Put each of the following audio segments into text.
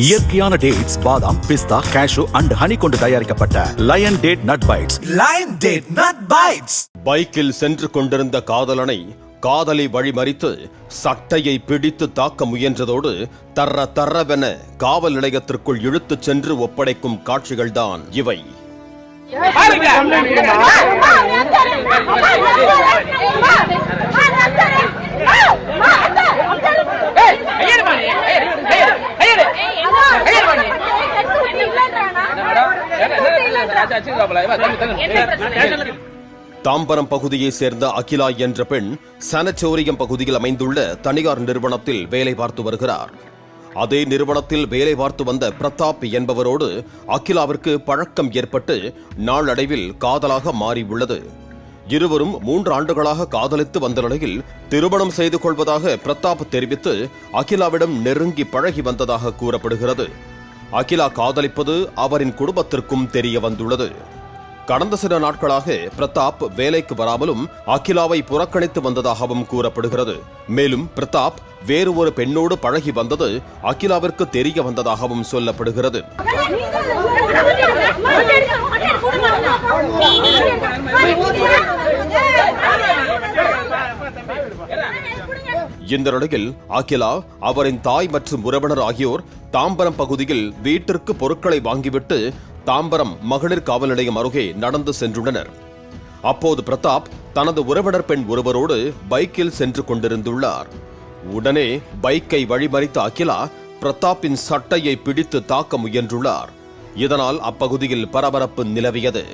இயற்கையான டேட்ஸ் பாதாம் பிஸ்தா cash and honey கொண்டு தயாரிக்கப்பட்ட lion date nut bites Lion Date Nut Bites. பைக்கில் சென்று கொண்டிருந்த காதலனை காதலி வழிமறித்து சட்டையை பிடித்து தாக்க முயன்றதோடு தர்ற தர்றவென காவல் நிலையத்திற்குள் இழுத்துச் சென்று ஒப்படைக்கும் காட்சிகள்தான் இவை. தாம்பரம் பகுதியை சேர்ந்த அகிலா என்ற பெண் சனச்சோரியம் பகுதியில் அமைந்துள்ள தனியார் நிறுவனத்தில் வேலை பார்த்து வருகிறார். அதே நிறுவனத்தில் வேலை பார்த்து வந்த பிரதாப் என்பவரோடு அகிலாவிற்கு பழக்கம் ஏற்பட்டு நாளடைவில் காதலாக மாறியுள்ளது. இருவரும் மூன்று ஆண்டுகளாக காதலித்து வந்த நிலையில் திருமணம் செய்து கொள்வதாக பிரதாப் தெரிவித்து அகிலாவிடம் நெருங்கி பழகி வந்ததாக கூறப்படுகிறது. அகிலா காதலிப்பது அவரின் குடும்பத்திற்கும் தெரிய வந்துள்ளது. கடந்த சில நாட்களாக பிரதாப் வேலைக்கு வராமலும் அகிலாவை புறக்கணித்து வந்ததாகவும் கூறப்படுகிறது. மேலும் பிரதாப் வேறு ஒரு பெண்ணோடு பழகி வந்தது அகிலாவிற்கு தெரிய வந்ததாகவும் சொல்லப்படுகிறது. இந்த நிலையில் அகிலா அவரின் தாய் மற்றும் உறவினர் ஆகியோர் தாம்பரம் பகுதியில் வீட்டிற்கு பொருட்களை வாங்கிவிட்டு தாம்பரம் மகளிர் காவல் நிலையம் அருகே நடந்து சென்றுள்ளனர். அப்போது பிரதாப் தனது உறவினர் பெண் ஒருவரோடு பைக்கில் சென்று கொண்டிருந்துள்ளார். உடனே பைக்கை வழிமறித்த அகிலா பிரதாப்பின் சட்டையை பிடித்து தாக்க முயன்றுள்ளார். இதனால் அப்பகுதியில் பரபரப்பு நிலவியது.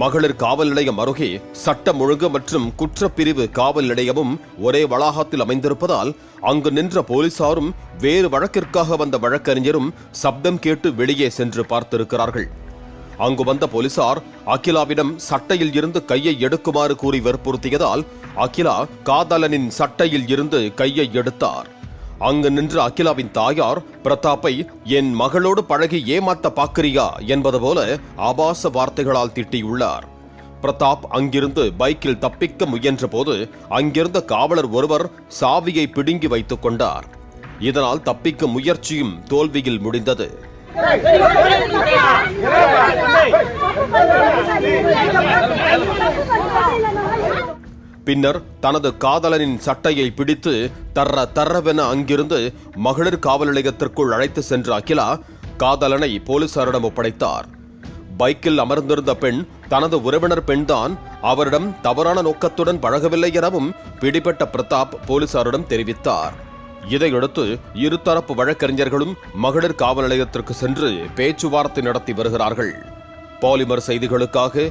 மகளிர் காவல் நிலையம் அருகே சட்டம் ஒழுங்கு மற்றும் குற்றப்பிரிவு காவல் நிலையமும் ஒரே வளாகத்தில் அமைந்திருப்பதால் அங்கு நின்ற போலீசாரும் வேறு வழக்கிற்காக வந்த வழக்கறிஞரும் சப்தம் கேட்டு வெளியே சென்று பார்த்திருக்கிறார்கள். அங்கு வந்த போலீசார் அகிலாவிடம் சட்டையில் இருந்து கையை எடுக்குமாறு கூறி வற்புறுத்தியதால் அகிலா காதலனின் சட்டையில் இருந்து கையை எடுத்தார். அங்கு நின்று அகிலாவின் தாயார் பிரதாப்பை என் மகளோடு பழகி ஏமாத்த பார்க்கிறியா என்பது போல ஆபாச வார்த்தைகளால் திட்டியுள்ளார் பிரதாப் அங்கிருந்து பைக்கில் தப்பிக்க முயன்ற போது அங்கிருந்த காவலர் ஒருவர் சாவியை பிடுங்கி வைத்துக் கொண்டார் இதனால் தப்பிக்க முயற்சியும் தோல்வியில் முடிந்தது பின்னர் தனது காதலனின் சட்டையை பிடித்து தர்ற தர்றவென அங்கிருந்து மகளிர் காவல் நிலையத்திற்குள் அழைத்து சென்ற அகிலா காதலனை போலீசாரிடம் ஒப்படைத்தார். பைக்கில் அமர்ந்திருந்த பெண் தனது உறவினர் பெண்தான் அவரிடம் தவறான நோக்கத்துடன் பழகவில்லை எனவும் பிடிபட்ட பிரதாப் போலீசாரிடம் தெரிவித்தார். இதையடுத்து இருதரப்பு வழக்கறிஞர்களும் மகளிர் காவல் நிலையத்திற்கு சென்று பேச்சுவார்த்தை நடத்தி வருகிறார்கள். பாலிமர் செய்திகளுக்காக